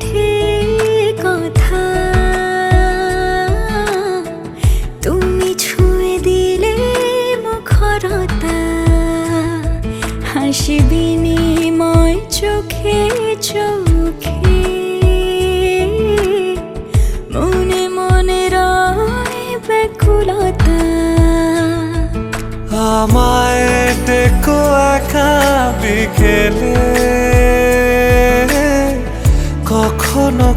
পিঠে কথা। তুমি ছুঁয়ে দিলে মুখরতা। হাসি চোখে চোখে। মনে মনে রয় ব্যাকুলতা। আমায় ডেকো একা বিকেলে।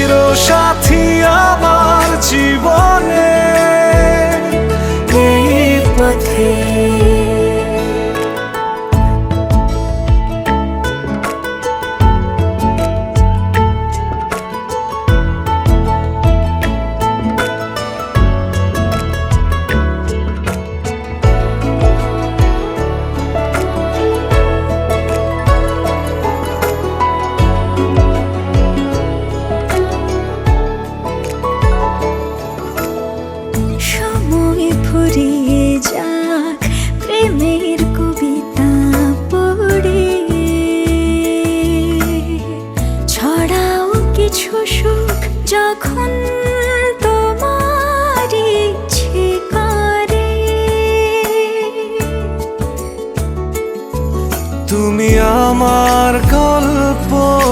চির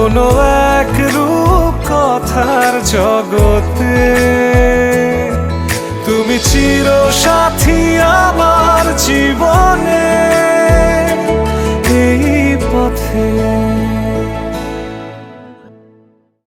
কোনো এক রূপ কথার জগতে। তুমি চির সাথী আমার জীবনে।